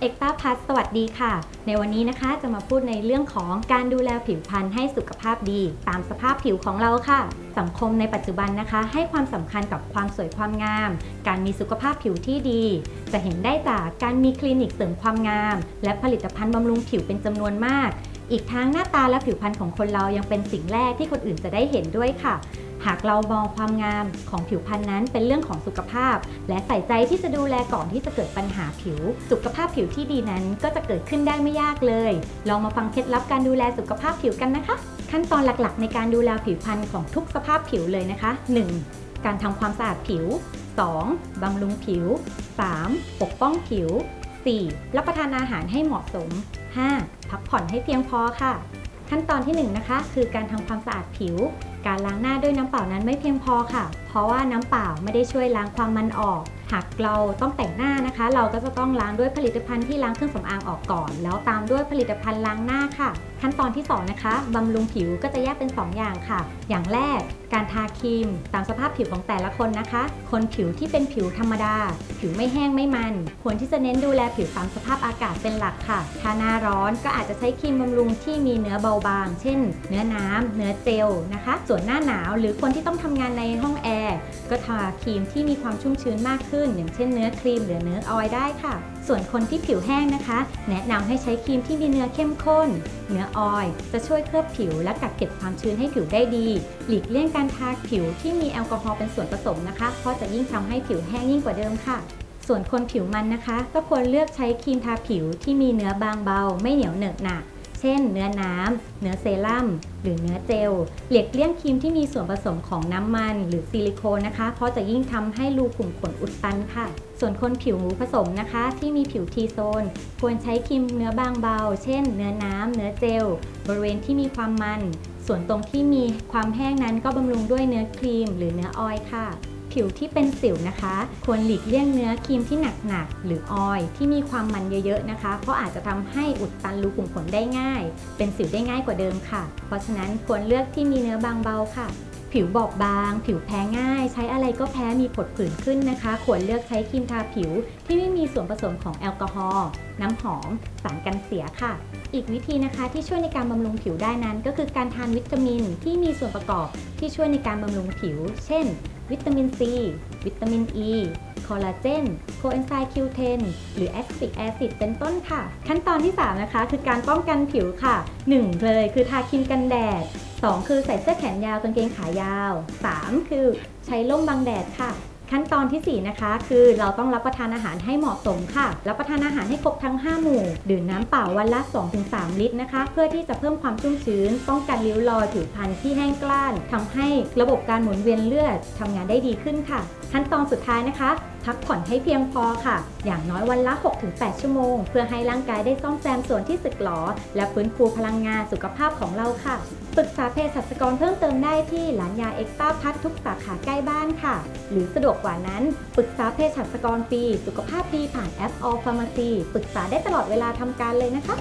พัฒสวัสดีค่ะ ในวันนี้นะคะจะมาพูดในเรื่องของการดูแลผิวพรรณให้สุขภาพดี ตามสภาพผิวของเราค่ะ สังคมในปัจจุบันนะคะ ให้ความสำคัญกับความสวยความงาม การมีสุขภาพผิวที่ดี จะเห็นได้จากการมีคลินิกเสริมความงาม และผลิตภัณฑ์บำรุงผิวเป็นจำนวนมาก อีกทั้งหน้าตาและผิวพรรณของคนเรายังเป็นสิ่งแรกที่คนอื่นจะได้เห็นด้วยค่ะ หากเรามองความงามของผิวพรรณนั้นเป็นเรื่องของสุขภาพ และใส่ใจที่จะดูแลก่อนที่จะเกิดปัญหาผิว สุขภาพผิวที่ดีนั้นก็จะเกิดขึ้นได้ไม่ยากเลย ลองมาฟังเคล็ดลับการดูแลสุขภาพผิวกันนะคะ ขั้นตอนหลักๆ ในการดูแลผิวพรรณของทุกสภาพผิวเลยนะคะ 1. การทำความสะอาดผิว 2. บำรุงผิว 3. ปกป้องผิว 4. รับประทานอาหารให้เหมาะสม 5. พักผ่อนให้เพียงพอค่ะ ขั้นตอนที่ 1นงนะคะ คือการทำความสะอาดผิว การล้างหน้าด้วยน้ำเปล่านั้นไม่เพียงพอค่ะ เพราะว่าน้ำเปล่าไม่ได้ช่วยล้างความมันออก หากเราต้องแต่งหน้านะคะ เราก็จะต้องล้างด้วยผลิตภัณฑ์ที่ล้างเครื่องสำอางออกก่อน แล้วตามด้วยผลิตภัณฑ์ล้างหน้าค่ะ ขั้นตอนที่ 2 นะคะบำรุงผิวก็จะแยกเป็น 2 อย่างค่ะ อย่างแรกการทาครีม ตามสภาพผิวของแต่ละคนนะคะ คนผิวที่เป็นผิวธรรมดา ผิวไม่แห้งไม่มัน ควรที่จะเน้นดูแลผิวตามสภาพอากาศเป็นหลักค่ะถ้าหน้าร้อนก็อาจจะใช้ครีมบำรุงที่มีเนื้อเบาบาง เช่น เนื้อน้ำเนื้อเจลนะคะ ส่วนหน้าหนาวหรือคนที่ต้องทำงานในห้องแอร์ก็ทาครีมที่มีความชุ่มชื้นมากขึ้นอย่างเช่นเนื้อครีมหรือเนื้อออยได้ค่ะ ส่วนคนที่ผิวแห้งนะคะ แนะนำให้ใช้ครีมที่มีเนื้อเข้มข้น เนื้อออยจะช่วยเคลือบผิวและกักเก็บความชื้นให้ผิวได้ดี หลีกเลี่ยงการทาผิวที่มีแอลกอฮอล์เป็นส่วนผสมนะคะ เพราะจะยิ่งทำให้ผิวแห้งยิ่งกว่าเดิมค่ะส่วนคนผิวมันนะคะ ก็ควรเลือกใช้ครีมทาผิวที่มีเนื้อบางเบา ไม่เหนียวเหนอะหนัก เช่น เนื้อน้ำ เนื้อเซรั่ม หรือเนื้อเจล เหลีกเลี่ยงครีมที่มีส่วนผสมของน้ำมัน หรือซิลิโคนนะคะ เพราะจะยิ่งทำให้รูขุมขนอุดตันค่ะ ส่วนคนผิวผสมนะคะ ที่มีผิวทีโซน ควรใช้ครีมเนื้อบางเบา เช่น เนื้อน้ำ เนื้อเจล บริเวณที่มีความมัน ส่วนตรงที่มีความแห้งนั้นก็บำรุงด้วยเนื้อครีม หรือเนื้อออยค่ะ ผิวที่เป็นสิวนะคะ ควรหลีกเลี่ยงเนื้อครีมที่หนักๆหรือออยที่มีความมันเยอะๆนะคะ เพราะอาจจะทำให้อุดตันรูขุมขนได้ง่าย เป็นสิวได้ง่ายกว่าเดิมค่ะ เพราะฉะนั้นควรเลือกที่มีเนื้อบางเบาค่ะ ผิวบอบบาง ผิวแพ้ง่าย ใช้อะไรก็แพ้มีผดผื่นขึ้นนะคะ ควรเลือกใช้ครีมทาผิว ที่ไม่มีส่วนผสมของแอลกอฮอล์น้ำหอม สารกันเสียค่ะ อีกวิธีนะคะที่ช่วยในการบำรุงผิวได้นั้น ก็คือการทานวิตามินที่มีส่วนประกอบที่ช่วยในการบำรุงผิว เช่น วิตามินซีวิตามินอ e, ีคอลลาเจน โคเอนไซม์ Q10 หรือแอสติกแอซิดเป็นต้นค่ะ ขั้นตอนที่ 3 นะคะ คือการป้องกันผิวค่ะ 1 เลยคือทาครีมกันแดด 2 คือใส่เสื้อแขนยาวกางเกงขายาว 3 คือใช้ร่มบังแดดค่ะ ขั้นตอนทีสี่ 4 นะคะ คือเราต้องรับประทานอาหารให้เหมาะสมค่ะ รับประทานอาหารให้ครบทั้ง 5 หมู่ ดื่มน้ำเปล่าวันละ 2-3 ลิตรนะคะ เพื่อที่จะเพิ่มความชุ่มชื้น ป้องกันริ้วรอยผิวพรรณที่แห้งกล้านทำให้ระบบการหมุนเวียนเลือดทำงานได้ดีขึ้นค่ะ ขั้นตอนสุดท้ายนะคะ พักผ่อนให้เพียงพอค่ะ อย่างน้อยวันละ 6-8 ชั่วโมง เพื่อให้ร่างกายได้ซ่อมแซมส่วนที่สึกหรอ และฟื้นฟูพลังงานสุขภาพของเราค่ะปรึกษาเภสัชกรเพิ่มเติมได้ที่ร้านยาเอ็กซ์ต้าพัททุกสาขาใกล้บ้านค่ะ หรือสะดวกกว่านั้น ปรึกษาเภสัชกรฟรีสุขภาพดีผ่านแอป All Pharmacy ปรึกษาได้ตลอดเวลาทำการเลยนะคะ